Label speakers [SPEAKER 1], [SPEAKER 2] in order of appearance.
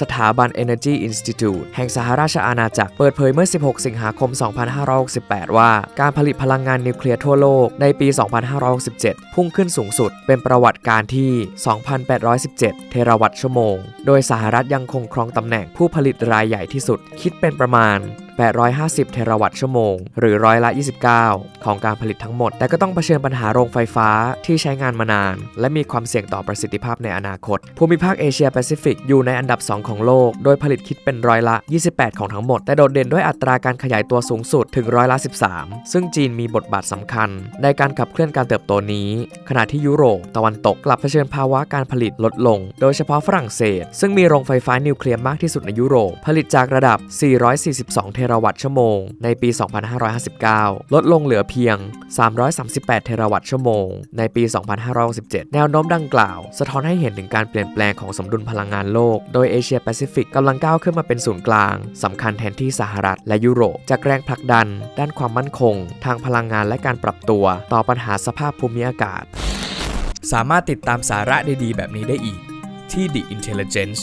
[SPEAKER 1] สถาบัน Energy Institute แห่งสหราชอาณาจักรเปิดเผยเมื่อ 16 สิงหาคม 2568 ว่าการผลิตพลังงานนิวเคลียร์ทั่วโลกในปี 2567 พุ่งขึ้นสูงสุดเป็นประวัติการที่ 2,817 เทราวัตต์ชั่วโมง โดยสหรัฐยังคงครองตำแหน่งผู้ผลิตรายใหญ่ที่สุด คิดเป็นประมาณ 850 เทราวัตต์ชั่วโมง หรือร้อยละ 29 ของการผลิตทั้งหมด แต่ก็ต้องเผชิญปัญหาโรงไฟฟ้าที่ใช้งานมานาน และมีความเสี่ยงต่อประสิทธิภาพในอนาคต ภูมิภาคเอเชียแปซิฟิกอยู่ในอันดับ 2 ของโลก โดยผลิตคิดเป็นร้อยละ 28 ของทั้งหมด แต่โดดเด่นด้วยอัตราการขยายตัวสูงสุดถึงร้อยละ 13 ซึ่งจีนมีบทบาทสำคัญ ในการขับเคลื่อนการเติบโตนี้ ขณะที่ยุโรปตะวันตกกลับเผชิญภาวะการผลิตลดลง โดยเฉพาะฝรั่งเศส ซึ่งมีโรงไฟฟ้านิวเคลียร์มากที่สุดในยุโรป ผลิตจากระดับ 442 เทราวัตต์ชั่วโมง ในปี 2559 ลดลงเหลือเพียง 338 เทราวัตต์ชั่วโมง ในปี 2567 แนวโน้มดังกล่าว สะท้อนให้เห็นถึงการเปลี่ยนแปลงของสมดุลพลังงานโลก โดยเอเชียแปซิฟิกกำลังก้าวขึ้นมาเป็นศูนย์กลางสำคัญแทนที่สหรัฐและยุโรป จากแรงผลักดัน ด้านความมั่นคง ทางพลังงานและการปรับตัว ต่อปัญหาสภาพภูมิอากาศ สามารถติดตามสาระดีๆ แบบนี้ได้อีกที่ The Intelligence